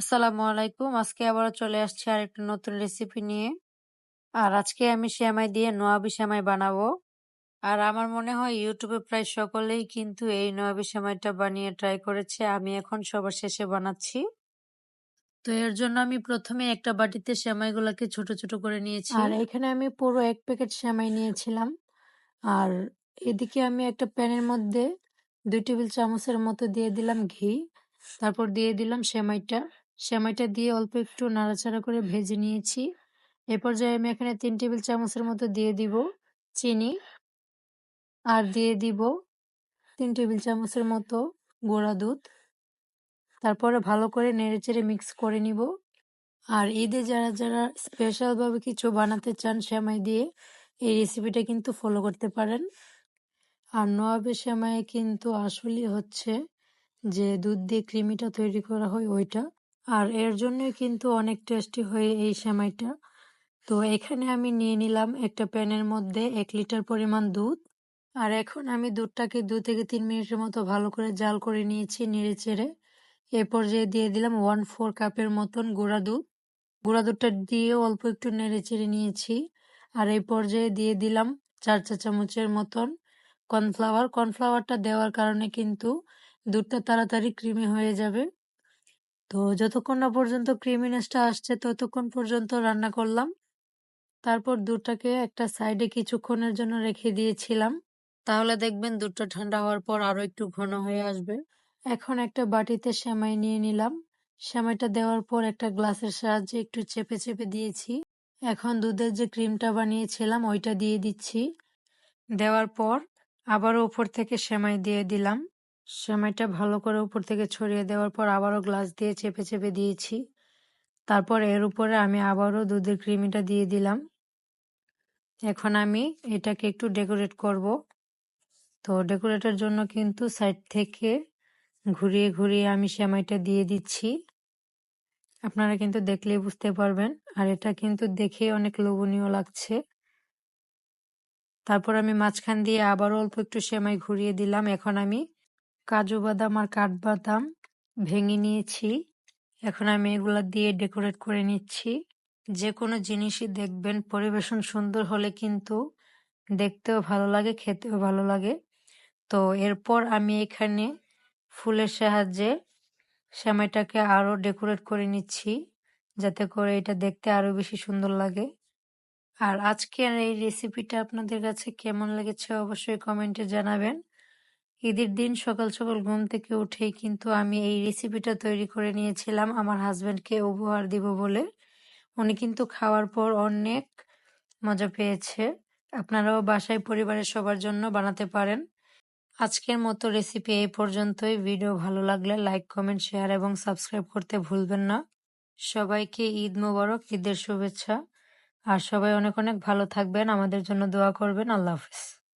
আসসালামু আলাইকুম। আজকে আবারও চলে আসছি আরেকটা নতুন রেসিপি নিয়ে। আর আজকে আমি শ্যামাই দিয়ে নোয়াবি শ্যামাই বানাবো। আর আমার মনে হয় ইউটিউবে প্রায় সকলেই কিন্তু এই নোয়াবি সেমাইটা বানিয়ে ট্রাই করেছে। আমি এখন সবার শেষে বানাচ্ছি। তো এর জন্য আমি প্রথমে একটা বাটিতে সেমাইগুলোকে ছোট ছোট করে নিয়েছি। আর এখানে আমি পুরো এক প্যাকেট শ্যামাই নিয়েছিলাম। আর এদিকে আমি একটা প্যানের মধ্যে দুই টেবিল চামচের মতো দিয়ে দিলাম ঘি তারপর দিয়ে দিলাম সেমাইটা সেমাইটা দিয়ে অল্প একটু নাড়াচাড়া করে ভেজে নিয়েছি। এ পর্যায়ে আমি এখানে তিন টেবিল চামচের মতো দিয়ে দিব চিনি আর দিয়ে দিব তিন টেবিল চামচের মতো গোড়া দুধ। তারপরে ভালো করে নেড়েচেড়ে মিক্স করে নিব। আর ঈদে যারা যারা স্পেশালভাবে কিছু বানাতে চান সেমাই দিয়ে এই রেসিপিটা কিন্তু ফলো করতে পারেন। আর নোয়াবের সেমাই কিন্তু আসলেই হচ্ছে যে দুধ দিয়ে ক্রিমিটা তৈরি করা হয় ওইটা। আর এর জন্যই কিন্তু অনেক টেস্টি হয় এই সেমাইটা। তো এখানে আমি নিয়ে নিলাম একটা প্যানের মধ্যে এক লিটার পরিমাণ দুধ। আর এখন আমি দুধটাকে দু থেকে তিন মিনিটের মতো ভালো করে জাল করে নিয়েছি নেড়ে চেড়ে। এ পর্যায়ে দিয়ে দিলাম ওয়ান ফোর কাপের মতন গুঁড়া দুধ। গুঁড়া দুধটা দিয়ে অল্প একটু নেড়ে চেড়ে নিয়েছি। আর এই পর্যায়ে দিয়ে দিলাম চার চা চামচের মতন কর্নফ্লাওয়ার কর্নফ্লাওয়ারটা দেওয়ার কারণে কিন্তু দুধটা তাড়াতাড়ি ক্রিমি হয়ে যাবে। তো যতক্ষণ না পর্যন্ত ক্রিমিনেসটা আসছে, ততক্ষণ পর্যন্ত রান্না করলাম। তারপর দুধটাকে একটা সাইডে কিছুক্ষণের জন্য রেখে দিয়েছিলাম। তাহলে দেখবেন দুধটা ঠান্ডা হওয়ার পর আরও একটু ঘন হয়ে আসবে। এখন একটা বাটিতে সেমাই নিয়ে নিলাম। সেমাইটা দেওয়ার পর একটা গ্লাসের সাহায্যে একটু চেপে চেপে দিয়েছি। এখন দুধের যে ক্রিমটা বানিয়েছিলাম, ওইটা দিয়ে দিচ্ছি। দেওয়ার পর আবারও উপর থেকে সেমাই দিয়ে দিলাম। সেমাইটা ভালো করে উপর থেকে ছড়িয়ে দেওয়ার পর আবারও গ্লাস দিয়ে চেপে চেপে দিয়েছি। তারপর এর উপরে আমি আবারও দুধের ক্রিমিটা দিয়ে দিলাম। এখন আমি এটাকে একটু ডেকোরেট করব। তো ডেকোরেটের জন্য কিন্তু সাইড থেকে ঘুরিয়ে ঘুরিয়ে আমি সেমাইটা দিয়ে দিচ্ছি। আপনারা কিন্তু দেখলেই বুঝতে পারবেন। আর এটা কিন্তু দেখে অনেক লোভনীয় লাগছে। তারপর আমি মাঝখান দিয়ে আবারও অল্প একটু সেমাই ঘুরিয়ে দিলাম। এখন আমি কাজু বাদাম আর কাঠবাদাম ভেঙে নিয়েছি। এখন আমি এগুলা দিয়ে ডেকোরেট করে নিচ্ছি। যে কোনো জিনিসই দেখবেন পরিবেশন সুন্দর হলে কিন্তু দেখতেও ভালো লাগে, খেতেও ভালো লাগে। তো এরপর আমি এখানে ফুলের সাহায্যে সেমাইটাকে আরও ডেকোরেট করে নিচ্ছি, যাতে করে এটা দেখতে আরও বেশি সুন্দর লাগে। আর আজকের এই রেসিপিটা আপনাদের কাছে কেমন লেগেছে অবশ্যই কমেন্টে জানাবেন। ঈদের দিন সকাল সকাল ঘুম থেকে উঠেই কিন্তু আমি এই রেসিপিটা তৈরি করে নিয়েছিলাম আমার হাজব্যান্ডকে উপহার দিব বলে। উনি কিন্তু খাওয়ার পর অনেক মজা পেয়েছে। আপনারাও বাসায় পরিবারের সবার জন্য বানাতে পারেন। আজকের মতো রেসিপি এই পর্যন্তই। ভিডিও ভালো লাগলে লাইক কমেন্ট শেয়ার এবং সাবস্ক্রাইব করতে ভুলবেন না। সবাইকে ঈদ মোবারক, ঈদের শুভেচ্ছা। আর সবাই অনেক অনেক ভালো থাকবেন। আমাদের জন্য দোয়া করবেন। আল্লাহ হাফিজ।